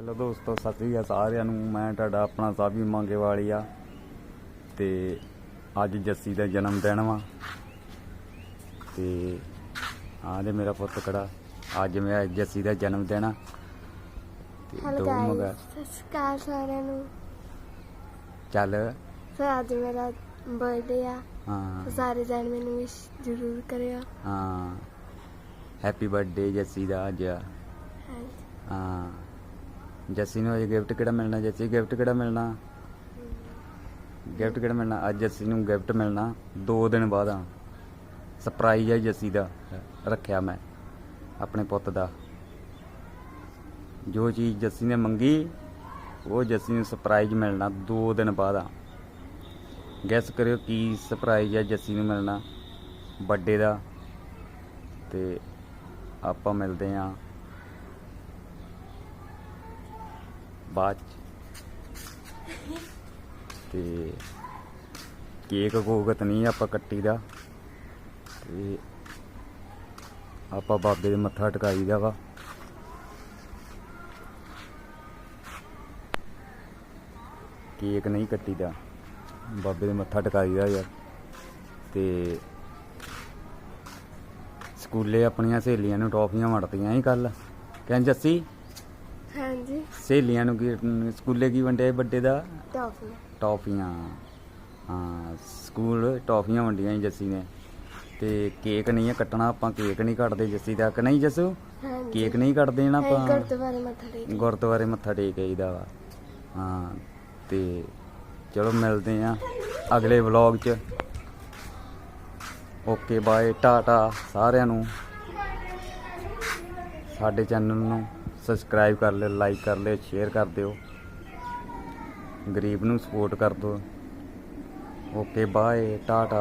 Hello ਦੋਸਤੋ ਸਤਿ ਸ੍ਰੀ ਅਕਾਲ ਸਾਰਿਆਂ ਨੂੰ। ਮੈਂ ਤੁਹਾਡਾ ਆਪਣਾ ਸਾਬੀ ਮੰਗੇ ਵਾਲੀਆ ਤੇ ਅੱਜ ਜੱਸੀ ਦਾ ਜਨਮ ਦਿਨ ਵਾ। ਤੇ ਆਹ ਦੇ ਮੇਰਾ ਪੁੱਤ ਕੜਾ ਅੱਜ ਮੇਰਾ ਜੱਸੀ ਦਾ ਜਨਮ ਦਿਨ ਆ। ਤੇ ਹੈਲੋ ਦੋ ਮੰਗਾ ਗਾਇਸ ਸਤਿ ਸ਼੍ਰੀ ਅਕਾਲ ਸਾਰਿਆਂ ਨੂੰ। ਚੱਲ। ਸੋ ਅੱਜ ਮੇਰਾ ਬਰਥਡੇ ਆ। ਹਾਂ। ਸੋ ਸਾਰੇ ਜਣ ਮੈਨੂੰ ਵਿਸ਼ ਜ਼ਰੂਰ ਕਰਿਓ। ਹਾਂ। ਹੈਪੀ ਬਰਥਡੇ ਜੱਸੀ ਦਾ ਅੱਜ। ਹਾਂਜੀ। ਹਾਂ। ਜੱਸੀ ਨੂੰ ਅੱਜ ਗਿਫਟ ਕਿਹੜਾ ਮਿਲਣਾ? ਜੱਸੀ ਗਿਫਟ ਕਿਹੜਾ ਮਿਲਣਾ? ਗਿਫਟ ਕਿਹੜਾ ਮਿਲਣਾ? ਅੱਜ ਜੱਸੀ ਨੂੰ ਗਿਫਟ ਮਿਲਣਾ। 2 ਦਿਨ ਬਾਅਦ ਆ। ਸਰਪ੍ਰਾਈਜ਼ ਹੈ ਜੱਸੀ ਦਾ। ਰੱਖਿਆ ਮੈਂ ਆਪਣੇ ਪੁੱਤ ਦਾ। ਜੋ ਚੀਜ਼ ਜੱਸੀ ਨੇ ਮੰਗੀ, ਉਹ ਜੱਸੀ ਨੂੰ ਸਰਪ੍ਰਾਈਜ਼ ਮਿਲਣਾ 2 ਦਿਨ ਬਾਅਦ ਆ। ਗੈਸ ਕਰਿਓ ਕੀ ਸਰਪ੍ਰਾਈਜ਼ ਹੈ ਜੱਸੀ ਨੂੰ ਮਿਲਣਾ। ਬਰਥਡੇ ਦਾ। ਤੇ ਆਪਾਂ ਮਿਲਦੇ ਆਂ। ਬਾਅਦ 'ਚ। ਤੇ ਕੇਕ ਕੋਕਤ ਨਹੀਂ ਆਪਾਂ ਕੱਟੀ ਦਾ। ਤੇ ਆਪਾਂ ਬਾਬੇ ਦੇ ਮੱਥਾ ਟਿਕਾਈ ਦਾ ਵਾ। ਕੇਕ ਨਹੀਂ ਕੱਟੀ ਦਾ। ਬਾਬੇ ਦੇ ਮੱਥਾ ਟਿਕਾਈ ਦਾ ਯਾਰ। ਤੇ ਸਕੂਲੇ ਆਪਣੀਆਂ ਸਹੇਲੀਆਂ ਨੂੰ ਟੌਫੀਆਂ ਵੰਡਤੀਆਂ ਸੀ ਕੱਲ ਕਹਿੰਦੇ ਜੱਸੀ ਹਾਂਜੀ। ਸਹੇਲੀਆਂ ਨੂੰ ਕੀ ਸਕੂਲੇ ਕੀ ਵੰਡਿਆ ਵੱਡੇ ਦਾ? ਟੌਫੀ ਟੌਫੀਆਂ। ਹਾਂ ਸਕੂਲ ਟੌਫੀਆਂ ਵੰਡੀਆਂ ਸੀ ਜੱਸੀ ਨੇ। ਤੇ ਕੇਕ ਨਹੀਂ ਹੈ ਕੱਟਣਾ ਆਪਾਂ ਕੇਕ ਨਹੀਂ ਕੱਟਦੇ ਜੱਸੀ ਦਾ। ਕਿ ਨਹੀਂ ਜੱਸੂ? ਕੇਕ ਨਹੀਂ ਕੱਟਦੇ ਨਾ ਆਪਾਂ ਆਪਾਂ? ਗੁਰਦੁਆਰੇ ਮੱਥਾ ਟੇਕ ਗੁਰਦੁਆਰੇ ਮੱਥਾ ਟੇਕ ਆਈਦਾ ਵਾ। ਹਾਂ ਤੇ ਚਲੋ ਮਿਲਦੇ ਆ ਅਗਲੇ ਵਲੌਗ 'ਚ। ਓਕੇ ਬਾਏ ਟਾਟਾ ਸਾਰਿਆਂ ਨੂੰ। ਸਾਡੇ ਚੈਨਲ ਨੂੰ। ਸਬਸਕ੍ਰਾਈਬ ਕਰ ਲਿਓ ਲਾਈਕ ਕਰ ਲਿਓ ਸ਼ੇਅਰ ਕਰ ਦਿਓ। ਗਰੀਬ ਨੂੰ ਸਪੋਰਟ ਕਰ ਦਿਓ। Okay bye tata.